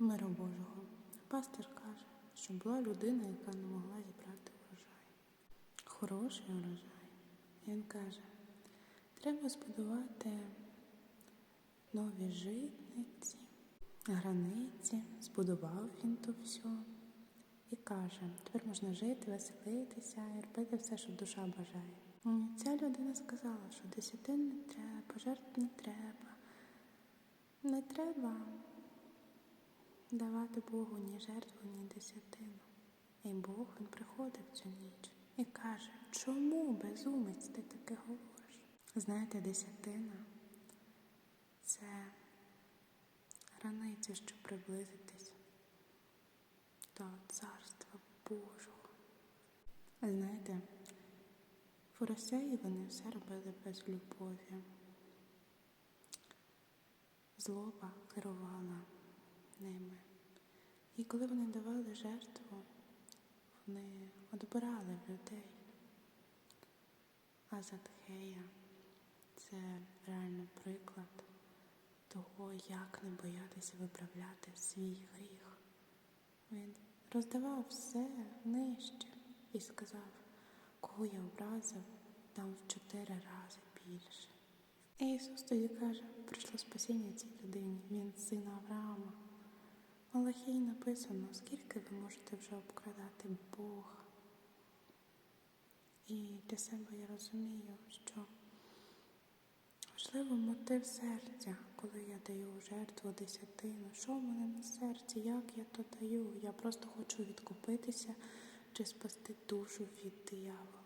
миру Божого. Пастор каже, що була людина, яка не могла зібрати урожай. Хороший урожай. Він каже, треба збудувати нові житниці, границі, збудував він то все. І каже, тепер можна жити, веселитися і робити все, що душа бажає. І Ця людина сказала, що десятин не треба, жертв не треба. Не треба давати Богу ні жертву, ні десятину. І Бог він приходить в цю ніч і каже, чому безумець ти таке говориш? Знаєте, десятина це границя, щоб приблизитись до Царства Божого. Знаєте, фарисеї вони все робили без любові. Злоба керувала ними. І коли вони давали жертву, вони одбирали в людей. А Затхея це реально приклад того, як не боятися виправляти свій гріх. Він роздавав все нижче і сказав, кого я образив, дам в чотири рази більше. І Ісус тоді каже, прийшло спасіння цій людині, він син Авраама. В Малахії написано, скільки ви можете вже обкрадати Бога. І для себе я розумію, що важливо мотив серця, коли я даю жертву десятину. Що в мене на серці, як я то даю? Я просто хочу відкупитися чи спасти душу від диявола.